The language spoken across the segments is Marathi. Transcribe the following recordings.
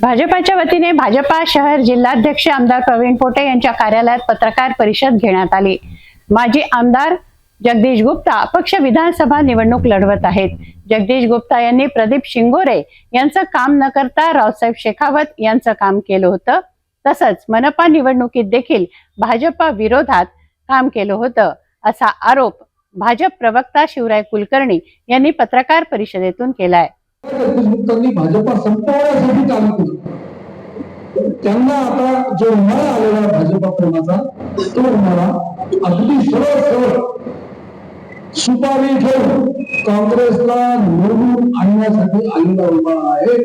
भाजपाच्या वतीने भाजपा शहर जिल्हाध्यक्ष आमदार प्रवीण पोटे यांच्या कार्यालयात पत्रकार परिषद घेण्यात आली. माजी आमदार जगदीश गुप्ता अपक्ष विधानसभा निवडणूक लढवत आहेत. जगदीश गुप्ता यांनी प्रदीप शिंगोरे यांचं काम न करता रावसाहेब शेखावत यांचं काम केलं होतं. तसंच मनपा निवडणुकीत देखील भाजपा विरोधात काम केलं होतं. असा आरोप भाजप प्रवक्ता शिवराय कुलकर्णी यांनी पत्रकार परिषदेतून केलाय. जगदीश भाजपा संपवण्यासाठी काम केलं? त्यांना आता जो उन्हाळा आलेला भाजपा प्रेमाचा तो उन्हाळा अगदी सरळ सरळ सुपारी घेऊन काँग्रेसला निवडून आणण्यासाठी आलेला उन्हाळा आहे.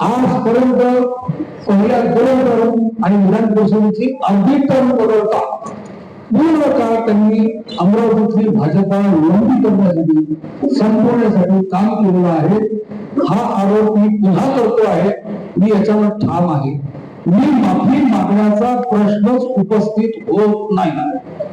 आजपर्यंत पहिल्या दोन टर्म आणि विधान परिषदेची अर्धी टर्म वगळता पूर्ण काळ त्यांनी अमरावतीतली भाजपा लंबी करण्यासाठी संपवण्यासाठी काम केलेलं आहे. हा आरोप मी पुन्हा करतो आहे. मी याच्यावर ठाम आहे. मी माफी मागण्याचा प्रश्नच उपस्थित होत नाही.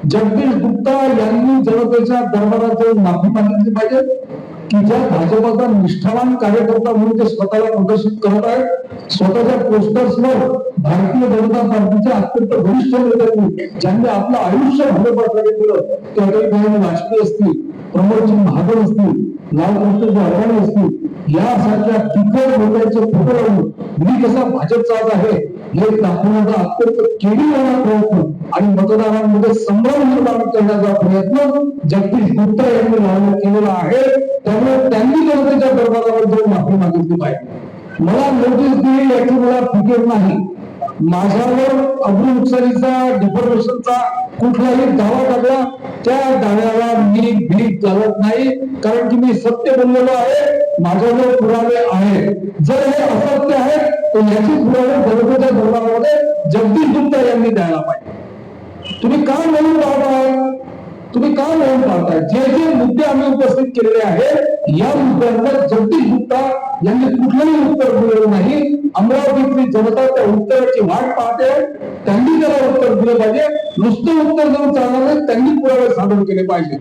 जगदीश गुप्ता यांनी जनतेच्या दरबारात जाऊन माफी मागितली पाहिजे. की ज्या भाजपाचा निष्ठावान कार्यकर्ता म्हणून ते स्वतःला प्रदर्शित करत आहेत स्वतःच्या पोस्टर्सवर भारतीय जनता पार्टीच्या अत्यंत वरिष्ठ नेत्यांनी ज्यांनी आपलं आयुष्य भाजपासाठी केलं. ते अटल वाजपेयी असतील प्रमोदजी महाजन असतील लालकृष्ण अडवाणी असतील यासारख्या तिखट नेत्यांचे फोटो लावून मी कसा भाजपचा आज आहे? हे दाखवण्याचा अत्यंत केविलवाणा प्रयत्न आणि मतदारांमध्ये संभ्रम निर्माण करण्याचा प्रयत्न जगदीश गुप्ता यांनी लावण्यात केलेला आहे. त्यामुळे त्यांनी जनतेच्या दरबारावर जाऊन माफी मागितली पाहिजे. मला नोटीस दिली याची मला फिकीर नाही. माझ्यावर अब्रू नुकसानीचा डिफॉर्मेशनचा कुठलाही दावा टाकला त्या दाव्याला मी भीक घालत नाही कारण की मी सत्य बोललेलो आहे. माझ्याजवळ पुरावे आहे जर हे असत्य आहे तर याची पुरावे बरोबरच्या दरबारामध्ये जगदीश गुप्ता यांनी द्यायला पाहिजे. तुम्ही का म्हणून पाहताय? तुम्ही का म्हणून पाहताय? जे जे मुद्दे आम्ही उपस्थित केलेले आहेत या मुद्द्यांवर जगदीश गुप्ता यांनी कुठलंही उत्तर दिलेलं नाही. अमरावतीतली जनता त्या उत्तराची वाट पाहते त्यांनी त्याला उत्तर दिलं पाहिजे. नुसतं उत्तर देऊन चालणार नाही त्यांनी पुरावे सादर केले पाहिजे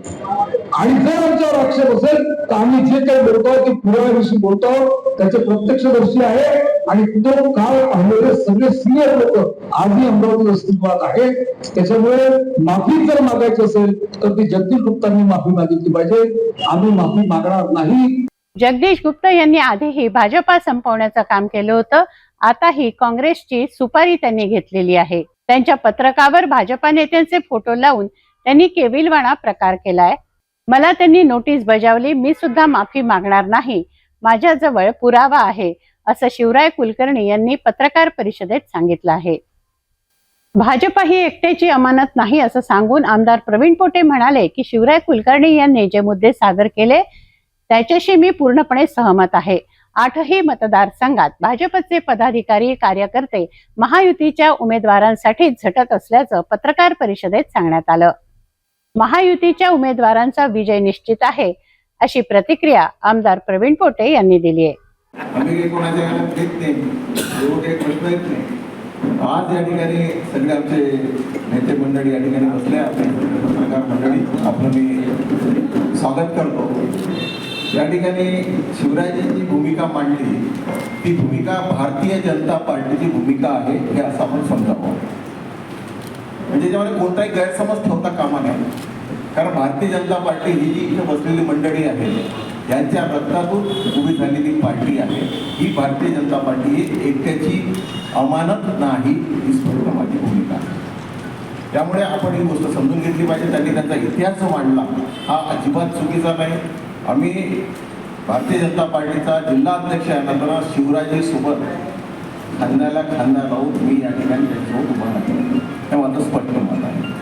आणि जर आमच्यावर आक्षेप असेल तर आम्ही जे काही बोलतो ते पुराव्याविषयी बोलतो. त्याचे प्रत्यक्षदर्शी आहे. आणि तो काळ पाहिलेले सगळे सिनियर लोक आजही अमरावती अस्तित्वात आहे त्याच्यामुळे माफी जर मागायची असेल तर ती जगदीश गुप्तांनी माफी मागितली पाहिजे. आम्ही माफी मागणार नाही. जगदीश गुप्ता यांनी आधीही भाजपा संपवण्याचं काम केलं होतं. आताही काँग्रेसची सुपारी त्यांनी घेतलेली आहे. त्यांच्या पत्रकावर भाजपा नेत्यांचे फोटो लावून त्यांनी केविलवाणा प्रकार केलाय. मला त्यांनी नोटीस बजावली मी सुद्धा माफी मागणार नाही. माझ्याजवळ पुरावा आहे असं शिवराय कुलकर्णी यांनी पत्रकार परिषदेत सांगितलं आहे. भाजपा ही एकट्याची अमानत नाही असं सांगून आमदार प्रवीण पोटे म्हणाले की शिवराय कुलकर्णी यांनी जे मुद्दे सादर केले त्याच्याशी मी पूर्णपणे सहमत आहे. आठही मतदारसंघात भाजपचे पदाधिकारी कार्यकर्ते महायुतीच्या उमेदवारांसाठी झटत असल्याचं पत्रकार परिषदेत सांगण्यात आलं. महायुतीच्या उमेदवारांचा विजय निश्चित आहे अशी प्रतिक्रिया आमदार प्रवीण पोटे यांनी दिली आहे. आज या ठिकाणी सगळे आमचे नेते मंडळी या ठिकाणी बसले पत्रकार मंडळी आपलं मी स्वागत करतो. या ठिकाणी शिवरायांची भूमिका मांडली ती भूमिका भारतीय जनता पार्टीची भूमिका आहे हे असं आपण समजावं. म्हणजे त्याच्यामध्ये कोणताही गैरसमज ठेवता कामा नये. कारण भारतीय जनता पार्टी ही जी इथे बसलेली मंडळी आहे यांच्या रक्तातून उभी झालेली पार्टी आहे. ही भारतीय जनता पार्टी ही एकट्याची अमानत नाही ही स्पष्ट माझी भूमिका आहे. त्यामुळे आपण ही गोष्ट समजून घेतली पाहिजे. त्यांनी त्यांचा इतिहास मांडला. हा अजिबात चुकीचा नाही. आम्ही भारतीय जनता पार्टीचा जिल्हा अध्यक्ष आहे नंतर शिवराजी सोबत खांद्याला खांदा लावून मी या ठिकाणी त्यांच्यावर उभा राहतो तेव्हा तो स्पष्ट मत आहे.